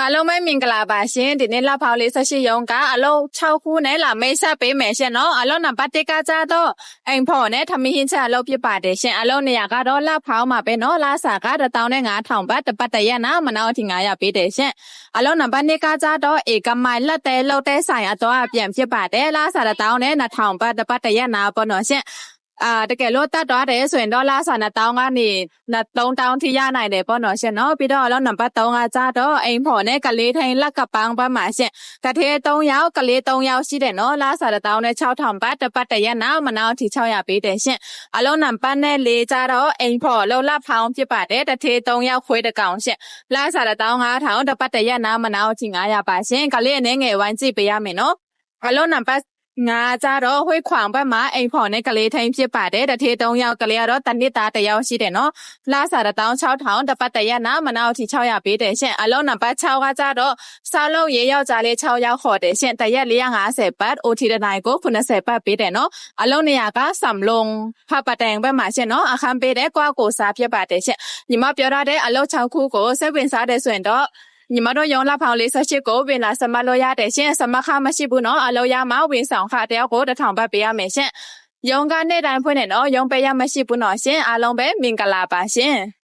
အားလုံးပဲမင်္ဂလာပါရှင်ဒီနေ့လက်ဖောက်လေးဆက်ရှိရုံကအလုံး6ခုနဲ့လာမိတ်ဆက်ပေးမယ်ရှင်နော်အလုံးနံပါတ်1ကကြတော့အိမ်ဖော်နဲ့ထမင်းဟင်းချက်အလုပ်ဖြစ်ပါတယ်ရှင်အလုံးနေရာကတော့လက်ဖောက်မှာပဲနော်လာစာက15000ဘတ်တစ်ပတ်တရက်နာမနောက်ထင်900ပေးတယ်ရှင်အလုံးနံပါတ်2ကကြတော့ဧကမိုင်လက်တဲလောက်တဲဆိုင်အတော့အပြန်ဖြစ်ပါတယ်လာစာ1000နဲ့2000ဘတ်တစ်ပတ်တရက်နာပေါ့နော်ရှင် အာတကယ်လို့တတ်သွားတယ်ဆိုရင်တော့လာစာနဲ့တောင်းကနေ3တောင်းထိရနိုင်တယ်ပေါ့နော်ရှင်နော်ပြီးတော့ alors နံပါတ်3ကကြတော့အိမ်ဖော်နဲ့ကလေးထိုင်လက်ကပန်းဘက်မှာရှင်တထဲ3ယောက်ကလေး3ယောက်ရှိတယ်နော်လာစာတောင်းနဲ့6000ဘတ်တစ်ပတ်တရက်နောက်မနောက်ထိ600ပေးတယ်ရှင်အလုံးနံပါတ်နဲ့4ကြတော့အိမ်ဖော်လောက်လက်ဖောင်းဖြစ်ပါတယ်တထဲ3ယောက်ခွေးတကောင်ရှင်လာစာတောင်း9000တစ်ပတ်တရက်နောက်မနောက်ထိ900ပါရှင်ကလေးအနေငယ်ဝိုင်းကြည့်ပေးရမယ်နော်အလုံးနံပါတ် ငါကြတော့ဝှေ့ခွန်ဘက်မှာအိမ်ဖော်နဲ့ကလေးထိန်ဖြစ်ပါတယ်တထေ3ယောက်ကလေးကတော့တနစ်သားတစ်ယောက်ရှိတယ်နော်လာစား16000တပတ်တရက်နာမနောက်အထိ600ပေးတယ်ရှင်အလုံးနံပါတ်6ကကြတော့စားလုံးရေယောက်ကြားလေး6ယောက်ခေါ်တယ်ရှင်တရက်450ဘတ် OT တနိုင်ကို90ဘတ်ပေးတယ်နော်အလုံးနေရာကစံလုံးဖပတိုင်ဘက်မှာရှင်နော်အခန်းပေးတဲ့ကွာကိုစားဖြစ်ပါတယ်ရှင်ညီမပြောရတဲ့အလုံး6ခုကိုစိတ်ဝင်စားတယ်ဆိုရင်တော့ ညီမတို့ရုံလာဖောင်လေးဆက်ရှိကိုဝင်လာစမတ်လို့ရတယ်ရှင်စမတ်ခမရှိဘူးနော်အလုံးရမဝင်ဆောင်ခတယောက်ကိုတစ်ထောင်ဘတ်ပေးရမယ်ရှင်ရုံကနေ့တိုင်းဖွင့်နေနော်ရုံပေးရမရှိဘူးနော်ရှင်အားလုံးပဲမင်္ဂလာပါရှင်